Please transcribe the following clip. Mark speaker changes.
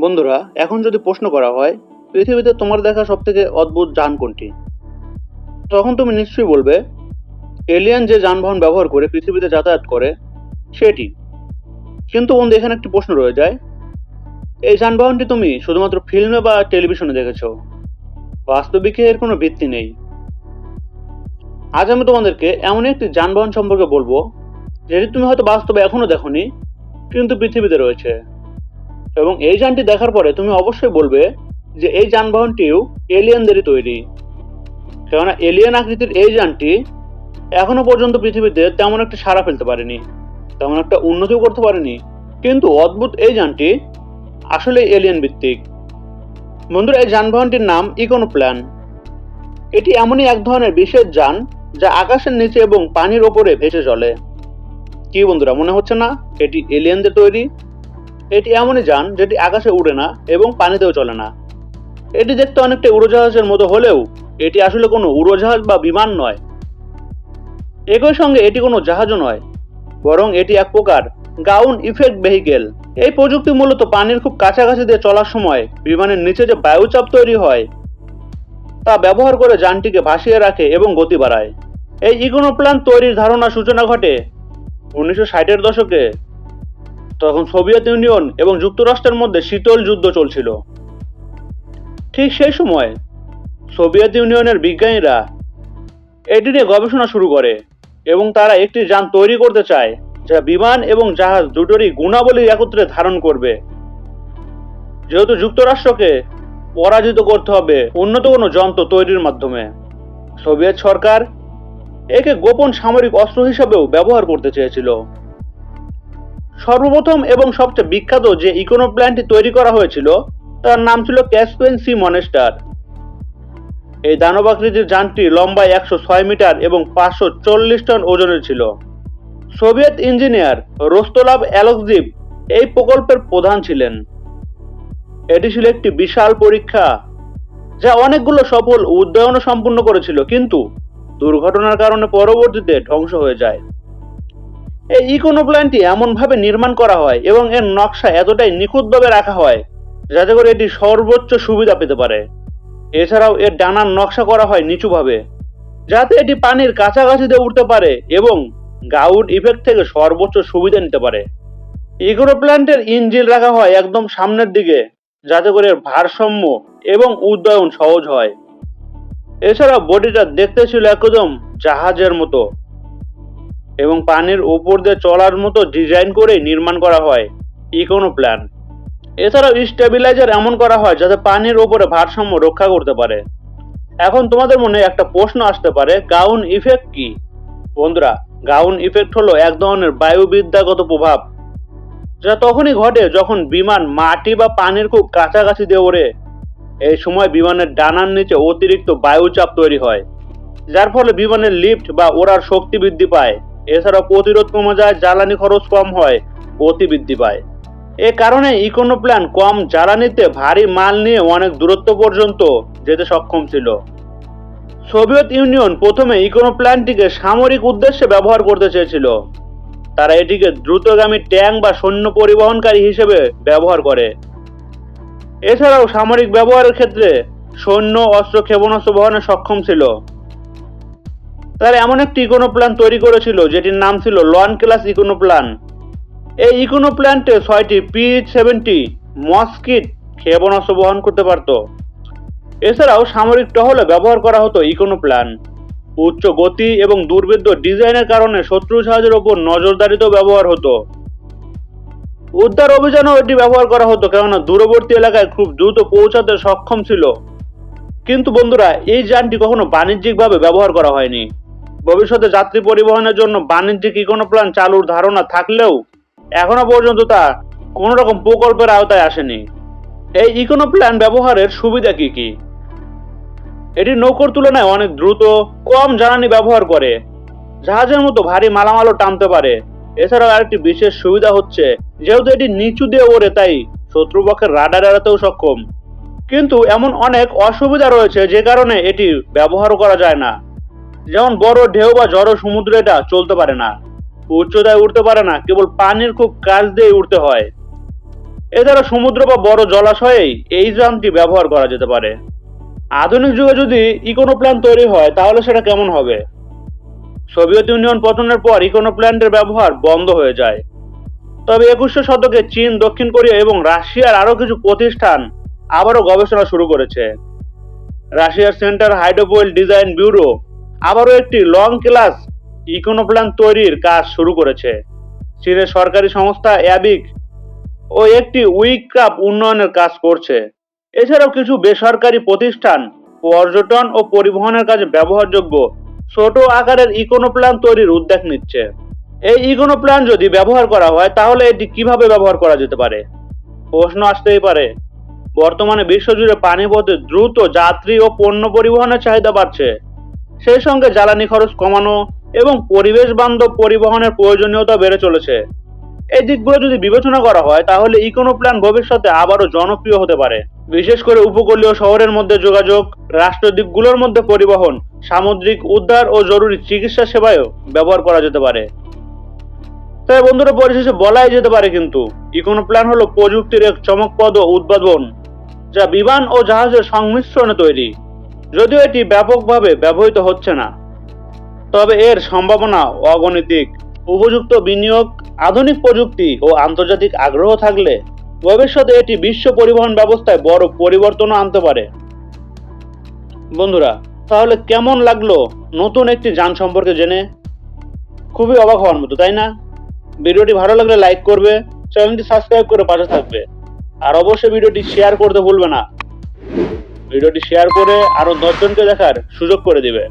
Speaker 1: বন্ধুরা, এখন যদি প্রশ্ন করা হয়, পৃথিবীতে তোমার দেখা সব থেকে অদ্ভুত যান কোনটি? তখন তুমি নিশ্চয়ই বলবে এলিয়ান যে যানবাহন ব্যবহার করে পৃথিবীতে যাতায়াত করে, সেটি। কিন্তু বন্ধু, এখানে একটি প্রশ্ন রয়ে যায়। এই যানবাহনটি তুমি শুধুমাত্র ফিল্মে বা টেলিভিশনে দেখেছ। বাস্তবিকে এর কোনো ভিত্তি নেই। আজ আমি তোমাদেরকে এমন একটি যানবাহন সম্পর্কে বলব, যেটি তুমি হয়তো বাস্তবে এখনও দেখোনি, কিন্তু পৃথিবীতে রয়েছে। এবং এই যানটি দেখার পরে তুমি অবশ্যই বলবে যে এই যানবাহনটিও এলিয়ানদেরই তৈরি। কেননা এলিয়ান আকৃতির এই যানটি এখনও পর্যন্ত পৃথিবীতে তেমন একটা সাড়া ফেলতে পারেনি, তেমন একটা উন্নতিও করতে পারেনি। কিন্তু অদ্ভুত এই যানটি আসলে এলিয়ান ভিত্তিক। বন্ধুরা, এই যানবাহনটির নাম ইকোনো প্ল্যান এটি এমনই এক ধরনের বিশেষ যান যা আকাশের নিচে এবং পানির ওপরে ভেসে চলে। কি বন্ধুরা, মনে হচ্ছে না? এটি এলিয়ানদের তৈরি? এটি এমনই যান যেটি আকাশে উড়ে না এবং পানিতেও চলে না। এটি দেখতে অনেকটা উড়োজাহাজের মতো হলেও এটি আসলে কোনো উড়োজাহাজ বা বিমান নয়। একই সঙ্গে এটি কোনো জাহাজও নয়, বরং এটি এক প্রকার গাউন ইফেক্ট ভেহিকেল। এই প্রযুক্তি মূলত পানির খুব কাছাকাছি দিয়ে চলার সময় বিমানের নিচে যে বায়ুচাপ তৈরি হয়, তা ব্যবহার করে যানটিকে ভাসিয়ে রাখে এবং গতি বাড়ায়। এই ইকোনোপ্ল্যান তৈরির ধারণা সূচনা ঘটে উনিশশো ষাটের দশকে। তখন সোভিয়েত ইউনিয়ন এবং যুক্তরাষ্ট্রের মধ্যে শীতল যুদ্ধ চলছিল। ঠিক সেই সময় সোভিয়েত ইউনিয়নের বিজ্ঞানীরা এটি নিয়ে গবেষণা শুরু করে এবং তারা একটি যান তৈরি করতে চায় যা বিমান এবং জাহাজ দুটোরই গুণাবলী একত্রে ধারণ করবে। যেহেতু যুক্তরাষ্ট্রকে পরাজিত করতে হবে উন্নত কোনো যন্ত্র তৈরির মাধ্যমে, সোভিয়েত সরকার একে গোপন সামরিক অস্ত্র হিসাবেও ব্যবহার করতে চেয়েছিল। সর্বপ্রথম এবং সবচেয়ে বিখ্যাত যে ইকোনো প্ল্যানটি তৈরি করা হয়েছিল, তার নাম ছিল ক্যাসপেন সি মনেস্টার। এই দানবাকৃতির যানটি লম্বায় একশো ছয় মিটার এবং পাঁচশো চল্লিশ টন ওজনের ছিল। সোভিয়েত ইঞ্জিনিয়ার রোস্তোলাভ অ্যালক্সিভ এই প্রকল্পের প্রধান ছিলেন। এটি ছিল একটি বিশাল পরীক্ষা, যা অনেকগুলো সফল উদ্যয়নও সম্পূর্ণ করেছিল, কিন্তু দুর্ঘটনার কারণে পরবর্তীতে ধ্বংস হয়ে যায়। এই ইকোনো প্ল্যানটি এমনভাবে নির্মাণ করা হয় এবং এর নকশা এতটাই নিখুঁতভাবে রাখা হয় যাতে করে এটি সর্বোচ্চ সুবিধা পেতে পারে। এছাড়াও এর ডানার নকশা করা হয় নিচুভাবে, যাতে এটি পানির কাছাকাছিতে উঠতে পারে এবং গাউড ইফেক্ট থেকে সর্বোচ্চ সুবিধা নিতে পারে। ইকোনো প্ল্যান্টের ইঞ্জিন রাখা হয় একদম সামনের দিকে, যাতে করে এর ভারসাম্য এবং উদ্যয়ন সহজ হয়। এছাড়া বডিটা দেখতে ছিল একদম জাহাজের মতো। এবং পানির উপর দিয়ে চলার মতো ডিজাইন করে নির্মাণ করা হয়। ইকোনো প্ল্যান এছাড়াও স্টেবিলাইজার এমন করা হয় যাতে পানির উপরে ভারসাম্য রক্ষা করতে পারে। এখন তোমাদের মনে একটা প্রশ্ন আসতে পারে, গাউন ইফেক্ট কি? বন্ধুরা, গাউন ইফেক্ট হলো এক ধরনের বায়ুবিদ্যাগত প্রভাব, যা তখনই ঘটে যখন বিমান মাটি বা পানির খুব কাছাকাছি দিয়ে ওড়ে। এই সময় বিমানের ডানার নিচে অতিরিক্ত বায়ুচাপ তৈরি হয়, যার ফলে বিমানের লিফট বা ওড়ার শক্তি বৃদ্ধি পায়। এছাড়া প্রতিরোধ কমে যায় জ্বালানি খরচ কম হয়, গতি বৃদ্ধি পায়। এ কারণে ইকোনো প্ল্যান কম জ্বালানিতে ভারী মাল নিয়ে অনেক দূরত্ব পর্যন্ত যেতে সক্ষম ছিল। সোভিয়েত ইউনিয়ন প্রথমে ইকোনো প্ল্যানটিকে সামরিক উদ্দেশ্যে ব্যবহার করতে চেয়েছিল। তারা এটিকে দ্রুতগামী ট্যাঙ্ক বা সৈন্য পরিবহনকারী হিসেবে ব্যবহার করে। এছাড়াও সামরিক ব্যবহারের ক্ষেত্রে সৈন্য, অস্ত্র, ক্ষেপণাস্ত্র বহনে সক্ষম ছিল। তারা এমন একটি ইকোনো প্ল্যান তৈরি করেছিল, যেটির নাম ছিল লন ক্লাস ইকোনো প্ল্যান এই ইকোনো প্ল্যান্টে ছয়টি পি সেভেন্টি মস্কিট ক্ষেপণাস্ত্র বহন করতে পারত। এছাড়াও সামরিক টহলে ব্যবহার করা হতো ইকোনো প্ল্যান উচ্চ গতি এবং দুর্ভেদ্য ডিজাইনের কারণে শত্রু জাহাজের ওপর নজরদারিতেও ব্যবহার হতো। উদ্ধার অভিযানেও এটি ব্যবহার করা হতো, কেননা দূরবর্তী এলাকায় খুব দ্রুত পৌঁছাতে সক্ষম ছিল। কিন্তু বন্ধুরা, এই যানটি কখনো বাণিজ্যিকভাবে ব্যবহার করা হয়নি। ভবিষ্যতে যাত্রী পরিবহনের জন্য বাণিজ্যিক ইকোনো প্ল্যান চালুর ধারণা থাকলেও এখনও পর্যন্ত তা কোনো রকম প্রকল্পের আওতায় আসেনি। এই ইকোনো প্ল্যান ব্যবহারের সুবিধা কি কি? এটি নৌকোর তুলনায় অনেক দ্রুত, কম জ্বালানি ব্যবহার করে। জাহাজের মতো ভারী মালামালও টানতে পারে। এছাড়াও আরেকটি বিশেষ সুবিধা হচ্ছে, যেহেতু এটি নিচু দিয়ে ওড়ে, তাই শত্রুপক্ষের রাডার এড়াতেও সক্ষম। কিন্তু এমন অনেক অসুবিধা রয়েছে যে কারণে এটি ব্যবহারও করা যায় না। যেমন বড় ঢেউ বা জড় সমুদ্রে এটা চলতে পারে না। উচ্চতায় উঠতে পারে না, কেবল পানির খুব কাজ দিয়ে উঠতে হয়। এছাড়া সমুদ্র বা বড় জলাশয়েই এই যানটি ব্যবহার করা যেতে পারে। আধুনিক যুগে যদি ইকোনো প্ল্যান তৈরি হয়, তাহলে সেটা কেমন হবে? সোভিয়েত ইউনিয়ন পতনের পর ইকোনো প্ল্যান্টের ব্যবহার বন্ধ হয়ে যায়। তবে একুশশো শতকে চীন, দক্ষিণ কোরিয়া এবং রাশিয়ার আরও কিছু প্রতিষ্ঠান আবারও গবেষণা শুরু করেছে। রাশিয়ার সেন্টার হাইড্রোপোয়েল ডিজাইন ব্যুরো আবারও একটি লং ক্লাস ইকোনো প্ল্যান তৈরির কাজ শুরু করেছে। চীনের সরকারি সংস্থা অ্যাবিক ও একটি উইক কাপ উন্নয়নের কাজ করছে। এছাড়াও কিছু বেসরকারি প্রতিষ্ঠান, পর্যটন ও পরিবহনের কাজে ব্যবহারযোগ্য ছোট আকারের ইকোনো প্ল্যান তৈরির উদ্যোগ নিচ্ছে। এই ইকোনো প্ল্যান যদি ব্যবহার করা হয়, তাহলে এটি কীভাবে ব্যবহার করা যেতে পারে? প্রশ্ন আসতেই পারে। বর্তমানে বিশ্বজুড়ে পানিপথে দ্রুত যাত্রী ও পণ্য পরিবহনের চাহিদা বাড়ছে। সেই সঙ্গে জ্বালানি খরচ কমানো এবং পরিবেশ বান্ধব পরিবহনের প্রয়োজনীয়তা বেড়ে চলেছে। এই দিকগুলো যদি বিবেচনা করা হয়, তাহলে ইকোনো প্ল্যান ভবিষ্যতে আবারও জনপ্রিয় হতে পারে। বিশেষ করে উপকূলীয় শহরের মধ্যে যোগাযোগ রাষ্ট্র দ্বীপগুলোর মধ্যে পরিবহন, সামুদ্রিক উদ্ধার ও জরুরি চিকিৎসা সেবায়ও ব্যবহার করা যেতে পারে। তাই বন্ধুরা, পরিশেষে বলাই যেতে পারে কিন্তু ইকোনো প্ল্যান হলো প্রযুক্তির এক চমকপ্রদ উদ্ভাবন, যা বিমান ও জাহাজের সংমিশ্রণে তৈরি। যদিও এটি ব্যাপকভাবে ব্যবহৃত হচ্ছে না, তবে এর সম্ভাবনা অগণিতিক। উপযুক্ত বিনিয়োগ, আধুনিক প্রযুক্তি ও আন্তর্জাতিক আগ্রহ থাকলে ভবিষ্যতে এটি বিশ্ব পরিবহন ব্যবস্থায় বড় পরিবর্তনও আনতে পারে। বন্ধুরা, তাহলে কেমন লাগল নতুন একটি যান সম্পর্কে জেনে? খুবই অবাক হওয়ার মতো, তাই না? ভিডিওটি ভালো লাগলে লাইক করবে, চ্যানেলটি সাবস্ক্রাইব করে পাশে থাকবে। আর অবশ্যই ভিডিওটি শেয়ার করতে ভুলবে না। ভিডিওটি শেয়ার করে আরও দশজনকে দেখার সুযোগ করে দিবে।